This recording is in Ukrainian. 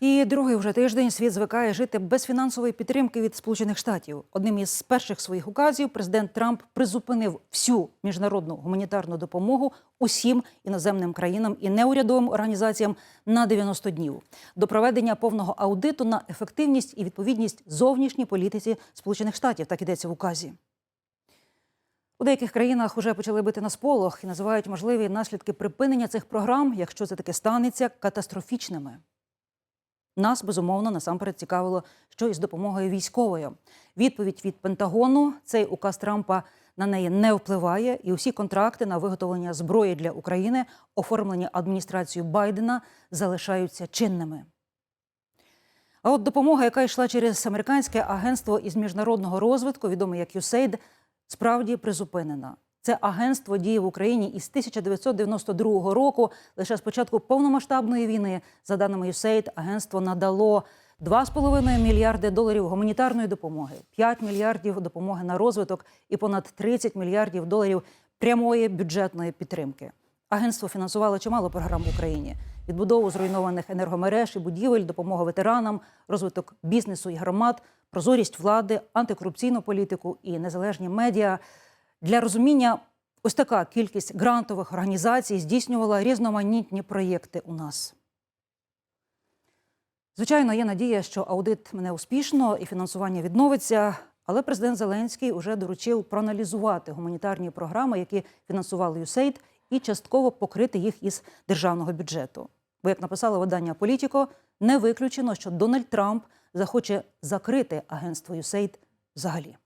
І другий вже тиждень світ звикає жити без фінансової підтримки від Сполучених Штатів. Одним із перших своїх указів президент Трамп призупинив всю міжнародну гуманітарну допомогу усім іноземним країнам і неурядовим організаціям на 90 днів до проведення повного аудиту на ефективність і відповідність зовнішній політиці Сполучених Штатів. Так ідеться в указі. У деяких країнах вже почали бити на сполох і називають можливі наслідки припинення цих програм, якщо це таке станеться, катастрофічними. Нас безумовно насамперед цікавило, що із допомогою військовою. Відповідь від Пентагону: цей указ Трампа на неї не впливає, і усі контракти на виготовлення зброї для України, оформлені адміністрацією Байдена, залишаються чинними. А от допомога, яка йшла через американське агентство із міжнародного розвитку, відоме як USAID, справді призупинена. Це агентство діє в Україні із 1992 року. Лише з початку повномасштабної війни, за даними USAID, агентство надало 2,5 мільярди доларів гуманітарної допомоги, 5 мільярдів допомоги на розвиток і понад 30 мільярдів доларів прямої бюджетної підтримки. Агентство фінансувало чимало програм в Україні: відбудову зруйнованих енергомереж і будівель, допомога ветеранам, розвиток бізнесу і громад, прозорість влади, антикорупційну політику і незалежні медіа. Для розуміння, ось така кількість грантових організацій здійснювала різноманітні проєкти у нас. Звичайно, є надія, що аудит мене успішно і фінансування відновиться. Але президент Зеленський вже доручив проаналізувати гуманітарні програми, які фінансували USAID, і частково покрити їх із державного бюджету. Бо, як написало видання Політіко, не виключено, що Дональд Трамп захоче закрити агентство USAID взагалі.